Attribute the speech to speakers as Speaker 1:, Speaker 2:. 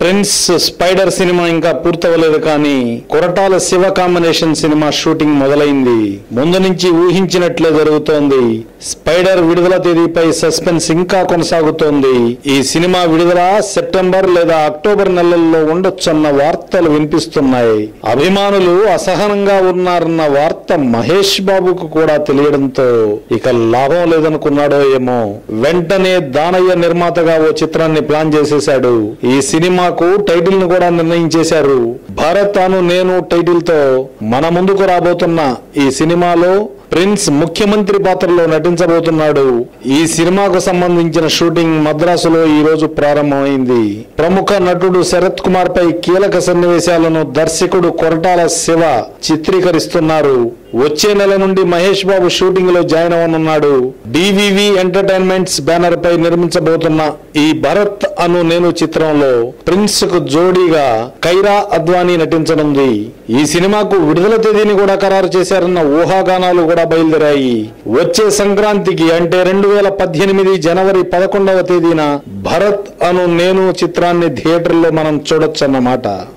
Speaker 1: Prince spider cinema ఇంకా పూర్తవలేదు కానీ Koratala Siva combination cinema shooting మొదలైంది. ముందు నుంచి ఊహించినట్లే జరుగుతోంది. స్పైడర్ విడుదల తేదీపై సస్పెన్స్ ఇంకా కొనసాగుతోంది. ఈ సినిమా విడుదల సెప్టెంబర్ లేదా అక్టోబర్ నెలల్లో ఉండొచ్చన్న వార్తలు వినిపిస్తున్నాయి. అభిమానులు అసహనంగా ఉన్నారన్న వార్త మహేష్ బాబుకు కూడా తెలియడంతో ఇక లాభం లేదనుకున్నాడో ఏమో. వెంటనే దానయ్య నిర్మాతగా ఓ చిత్రాన్ని ప్లాన్ చేసేశాడు. ఈ సినిమాకు టైటిల్ను కూడా నిర్ణయించేశారు. భారత్ అను నేను టైటిల్తో మన ముందుకు రాబోతున్న ఈ సినిమాలో ప్రిన్స్ ముఖ్యమంత్రి పాత్రలో నటించబోతున్నాడు. ఈ సినిమాకు సంబంధించిన షూటింగ్ మద్రాసులో ఈ రోజు ప్రారంభమైంది. ప్రముఖ నటుడు శరత్ కుమార్ పై కీలక సన్నివేశాలను దర్శకుడు కొరటాల శివ చిత్రీకరిస్తున్నారు. వచ్చే నెల నుండి మహేష్ బాబు షూటింగ్లో జాయిన్ అవ్వనున్నాడు డివివి ఎంటర్టైన్మెంట్స్ బ్యానర్ పై నిర్మించబోతున్న ఈ భరత్ అను నేను చిత్రంలో ప్రిన్స్కు జోడీగా కైరా అద్వానీ నటించనుంది. ఈ సినిమాకు విడుదల తేదీని కూడా ఖరారు చేశారన్న ఊహాగానాలు కూడా బయలుదేరాయి. వచ్చే సంక్రాంతికి అంటే రెండు వేల పద్దెనిమిది జనవరి పదకొండవ తేదీన భరత్ అను నేను చిత్రాన్ని థియేటర్లో మనం చూడొచ్చన్నమాట.